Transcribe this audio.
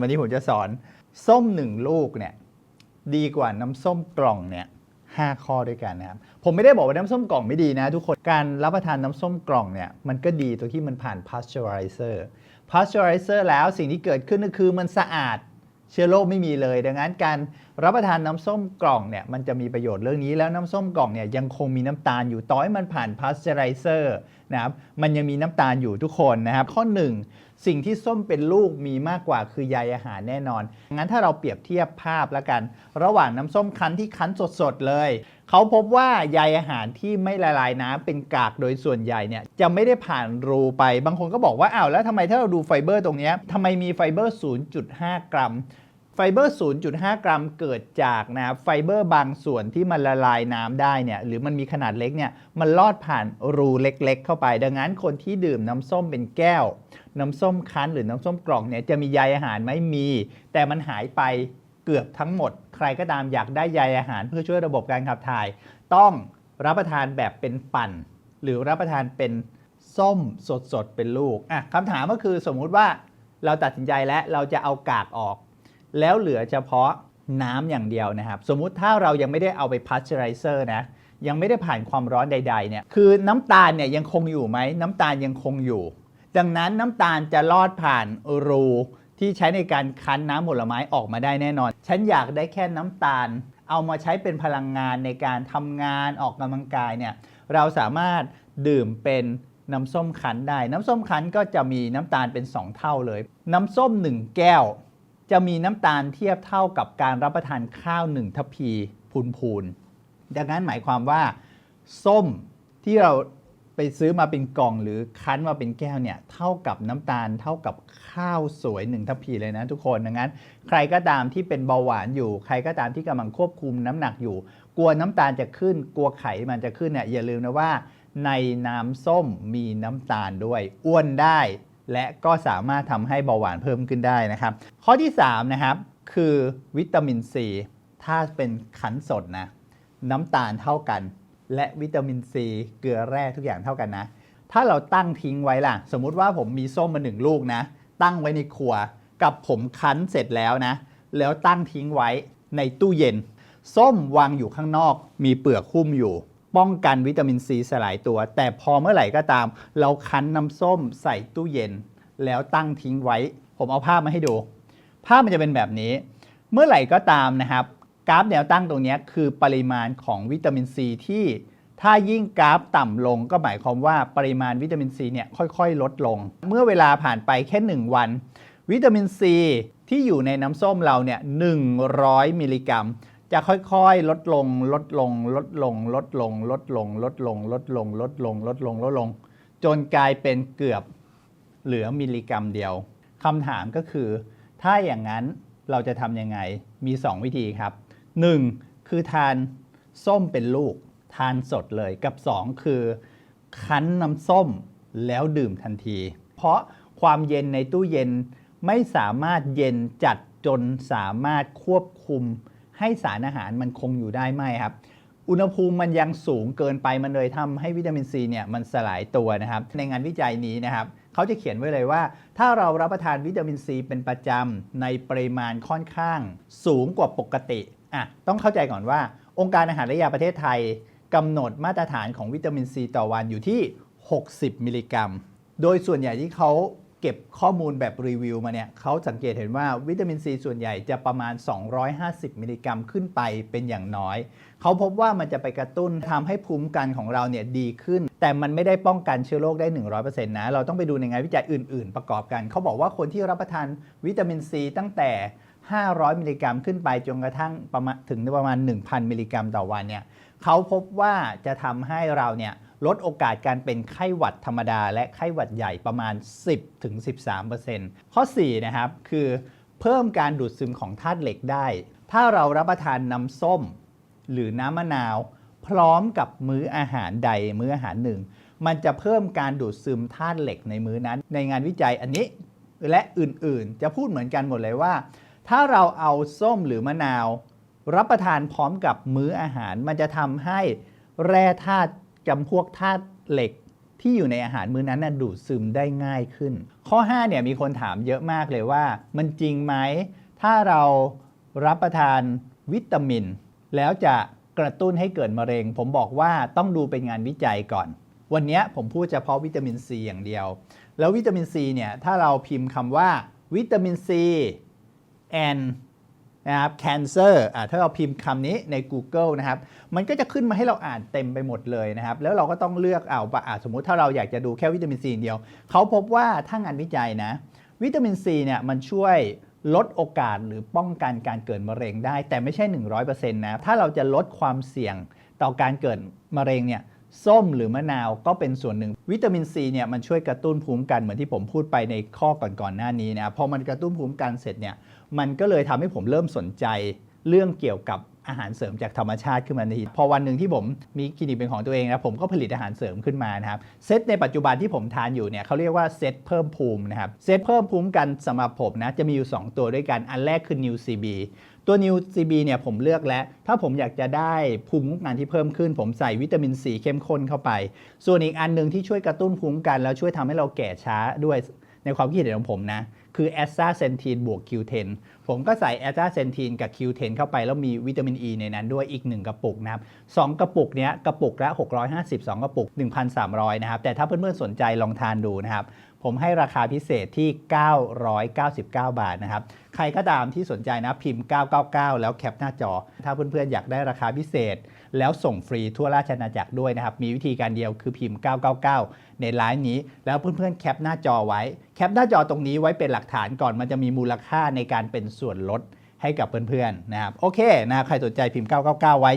วันนี้ผมจะสอน ส้มหนึ่งลูกเนี่ยดีกว่าน้ำส้มกล่องเนี่ยห้าข้อด้วยกันนะครับ ผมไม่ได้บอกว่าน้ำส้มกล่องไม่ดีนะ ทุกคน การรับประทานน้ำส้มกล่องเนี่ยมันก็ดีตรงที่มันผ่าน pasteurizer pasteurizer แล้วสิ่งที่เกิดขึ้นก็คือมันสะอาด เชื้อโรคไม่มีเลย ดังนั้นการรับประทานน้ำส้มกล่องเนี่ยมันจะมีประโยชน์เรื่องนี้แล้วน้ำส้มกล่องเนี่ยยังคงมีน้ำตาลอยู่ต่อให้มันผ่านพาสเจอไรเซอร์นะครับมันยังมีน้ำตาลอยู่ทุกคนนะครับ ข้อ 1 สิ่งที่ส้มเป็นลูกมีมากกว่าคือใยอาหารแน่นอนงั้นถ้าเราเปรียบเทียบภาพแล้วกัน ระหว่างน้ำส้มคั้นที่คั้นสดๆเลย เขาพบว่าใยอาหารที่ไม่ละลายน้ำเป็นกากโดยส่วนใหญ่เนี่ยจะไม่ได้ผ่านรูไป บางคนก็บอกว่าอ้าวแล้วทำไมถ้าเราดูไฟเบอร์ตรงนี้ทำไมมีไฟเบอร์ 0.5 กรัมไฟเบอร์ 0.5 กรัมเกิดจากนะครับไฟเบอร์บางส่วนที่มันละลายน้ำได้เนี่ยหรือมันมีขนาดเล็กเนี่ยมันลอดผ่านรูเล็กๆ เข้าไป ดังนั้นคนที่ดื่มน้ำส้มเป็นแก้ว น้ำส้มคั้นหรือน้ำส้มกล่องเนี่ยจะมีใยอาหารไหม่มี แต่มันหายไปเกือบทั้งหมด รก็ตามอยากได้ใยอาหารเพื่อช่วยระบบการขับถ่าย ต้องรับประทานแบบเป็นปั่น หรือรับประทานเป็นส้มสดๆเป็นลูกอะคำถามก็คือสมมุติว่าเราตัดสินใจแล้วเราจะเอากากออก แล้วเหลือเฉพาะน้ำอย่างเดียวนะครับ สมมุติถ้าเรายังไม่ได้เอาไปพัชไรเซอร์นะยังไม่ได้ผ่านความร้อนใด ๆ เนี่ย คือน้ำตาลเนี่ยยังคงอยู่ไหมน้ำตาลยังคงอยู่ ดังนั้นน้ำตาลจะลอดผ่านรู ที่ใช้ในการคั้นน้ำผลไม้ออกมาได้แน่นอน ฉันอยากได้แค่น้ำตาล เอามาใช้เป็นพลังงานในการทำงานออกกำลังกายเนี่ย เราสามารถดื่มเป็นน้ำส้มคั้นได้ น้ำส้มคั้นก็จะมีน้ำตาลเป็น 2 เท่าเลย น้ำส้ม 1 แก้ว จะมีน้ำตาลเทียบเท่ากับการรับประทานข้าวหนึ่งทัพพีพูนๆดังนั้นหมายความว่า ส้มที่เรา ไปซื้อมาเป็นกล่องหรือคั้นมาเป็นแก้วเนี่ยเท่ากับน้ำตาลเท่ากับข้าวสวยหนึ่งทัพพีเลยนะทุกคนดังนั้น ใครก็ตามที่เป็นเบาหวานอยู่ ใครก็ตามที่กำลังควบคุมน้ำหนักอยู่ กลัวน้ำตาลจะขึ้น กลัวไขมันจะขึ้นเนี่ยอย่าลืมนะว่า ในน้ำส้มมีน้ำตาลด้วยอ้วนได้ และก็สามารถทำให้เบาหวานเพิ่มขึ้นได้นะครับ ข้อที่3นะครับคือวิตามินซีถ้าเป็นขันสดนะน้ำตาลเท่ากัน และวิตามินซีเกลือแร่ทุกอย่างเท่ากันนะ ถ้าเราตั้งทิ้งไว้ล่ะ สมมุติว่าผมมีส้มมาหนึ่งลูกนะ ตั้งไว้ในครัว กับผมคั้นเสร็จแล้วนะ แล้วตั้งทิ้งไว้ในตู้เย็น ส้มวางอยู่ข้างนอก มีเปลือกหุ้มอยู่ ป้องกันวิตามินซีสลายตัว แต่พอเมื่อไหร่ก็ตาม เราคั้นน้ำส้มใส่ตู้เย็น แล้วตั้งทิ้งไว้ ผมเอาภาพมาให้ดู ภาพมันจะเป็นแบบนี้ เมื่อไหร่ก็ตามนะครับ กราฟแนวตั้งตรงนี้คือปริมาณของวิตามินซีที่ถ้ายิ่งกราฟต่ำลงก็หมายความว่าปริมาณวิตามินซีเนี่ยค่อยๆ ลดลง เมื่อเวลาผ่านไปแค่ 1 วัน วิตามินซีที่อยู่ในน้ำส้มเราเนี่ย100 มิลลิกรัม จะค่อยๆ ลดลง ลดลง ลดลง ลดลง ลดลง ลดลง ลดลง ลดลง ลดลง ลดลง จนกลายเป็นเกือบเหลือมิลลิกรัมเดียวคำถามก็คือ ถ้าอย่างนั้นเราจะทำยังไง มี 2 วิธีครับ 1. คือทานส้มเป็นลูก ทานสดเลยกับ 2 คือ คั้นน้ำส้มแล้วดื่มทันที เพราะความเย็นในตู้เย็นไม่สามารถเย็นจัดจนสามารถควบคุม ให้สารอาหารมันคงอยู่ได้ไหมครับ อุณหภูมิมันยังสูงเกินไปมันเลยทำให้วิตามินซีเนี่ยมันสลายตัวนะครับ ในงานวิจัยนี้นะครับเขาจะเขียนไว้เลยว่า ถ้าเรารับประทานวิตามินซีเป็นประจำในปริมาณค่อนข้าง สูงกว่าปกติ อะต้องเข้าใจก่อนว่า องค์การอาหารและยาประเทศไทยกำหนดมาตรฐานของวิตามินซีต่อวันอยู่ที่ 60 มิลลิกรัม โดยส่วนใหญ่ที่เขาเก็บข้อมูลแบบรีวิวมาเนี่ยเขาสังเกตเห็นว่าวิตามินซีส่วนใหญ่จะประมาณ 250 มิลลิกรัมขึ้นไปเป็นอย่างน้อย เขาพบว่ามันจะไปกระตุ้นทำให้ภูมิคุ้มกันของเราเนี่ยดีขึ้น แต่มันไม่ได้ป้องกันเชื้อโรคได้ 100%นะ เราต้องไปดูในงานวิจัยอื่น ๆ ประกอบกัน เขาบอกว่าคนที่รับประทานวิตามินซีตั้งแต่ 500 มิลลิกรัมขึ้นไปจนกระทั่งประมาณถึงประมาณ 1,000 มิลลิกรัมต่อวันเนี่ยเขาพบว่าจะทำให้เราเนี่ยลดโอกาสการเป็นไข้หวัดธรรมดา และไข้หวัดใหญ่ประมาณ 10-13%ข้อ 4 นะครับ คือเพิ่มการดูดซึมของธาตุเหล็กได้ ถ้าเรารับประทานน้ำส้ม หรือน้ำมะนาว พร้อมกับมื้ออาหารใดมื้ออาหารหนึ่ง มันจะเพิ่มการดูดซึมธาตุเหล็กในมื้อนั้น ในงานวิจัยอันนี้และอื่นๆ จะพูดเหมือนกันหมดเลยว่า ถ้าเราเอาส้มหรือมะนาว รับประทานพร้อมกับมื้ออาหาร มันจะทำให้แร่ธาตุจำพวกธาตุเหล็กที่อยู่ในอาหารมื้อนั้นน่ะดูดซึมได้ง่ายขึ้น ข้อ5เนี่ยมีคนถามเยอะมากเลยว่า มันจริงไหม ถ้าเรารับประทานวิตามิน แล้วจะกระตุ้นให้เกิดมะเร็ง ผมบอกว่าต้องดูเป็นงานวิจัยก่อน วันนี้ผมพูดเฉพาะวิตามินซีอย่างเดียว แล้ววิตามินซีเนี่ยถ้าเราพิมพ์คำว่าวิตามินซี and นะครับ cancer อะถ้าเราพิมพ์คำนี้ใน Google นะครับ มันก็จะขึ้นมาให้เราอ่านเต็มไปหมดเลยนะครับ แล้วเราก็ต้องเลือกเอาอะสมมุติถ้าเราอยากจะดูแค่วิตามินซีเดียว เขาพบว่าถ้างานวิจัยนะ วิตามินซีเนี่ยมันช่วยลดโอกาสหรือป้องกันการเกิดมะเร็งได้ แต่ไม่ใช่ 100%นะ ถ้าเราจะลดความเสี่ยงต่อการเกิดมะเร็งเนี่ย ส้มหรือมะนาวก็เป็นส่วนหนึ่ง วิตามินซีเนี่ยมันช่วยกระตุ้นภูมิคุ้มกันเหมือนที่ผมพูดไปในข้อก่อนๆหน้านี้นะพอมันกระตุ้นภูมิคุ้มกันเสร็จเนี่ยมันก็เลยทำให้ผมเริ่มสนใจเรื่องเกี่ยวกับอาหารเสริมจากธรรมชาติขึ้นมาทันทีพอวันหนึ่งที่ผมมีคลินิกเป็นของตัวเองนะผมก็ผลิตอาหารเสริมขึ้นมานะครับเซตในปัจจุบันที่ผมทานอยู่เนี่ยเขาเรียกว่าเซตเพิ่มภูมินะครับเซตเพิ่มภูมิกันสำหรับผมนะจะมีอยู่ 2 ตัวด้วยกันอันแรกคือ New CB ตัว New CB เนี่ยผมเลือกแล้ว ถ้าผมอยากจะได้ภูมิคุ้มกันที่เพิ่มขึ้น ผมใส่วิตามินซีเข้มข้นเข้าไป ส่วนอีกอันหนึ่งที่ช่วยกระตุ้นภูมิคุ้มกัน แล้วช่วยทำให้เราแก่ช้าด้วยในความคิดเห็นของผมนะ คือแอสซาเซนทีนบวก Q10 ผมก็ใส่แอสซาเซนทีนกับ Q10 เข้าไปแล้วมีวิตามินอ e ีในนั้นด้วยอีก 1 กระปุกนะครับสองกระปุกเนี้ยกระปุกละ650 2 กระปุก 1,300 นะครับ แต่ถ้าเพื่อนๆสนใจลองทานดูนะครับ ผมให้ราคาพิเศษที่ 999 บาทนะครับ ใครก็ตามที่สนใจนะพิมพ์ 999 แล้วแคปหน้าจอ ถ้าเพื่อนๆอยากได้ราคาพิเศษ แล้วส่งฟรีทั่วราชอาณาจักรด้วยนะครับ มีวิธีการเดียวคือพิมพ์ 999 ในไลน์นี้ แล้วเพื่อนๆแคปหน้าจอไว้ แคปหน้าจอตรงนี้ไว้เป็นหลักฐานก่อน มันจะมีมูลค่าในการเป็นส่วนลดให้กับเพื่อนๆนะครับ โอเคนะคใครสนใจพิมพ์ 999 ไว้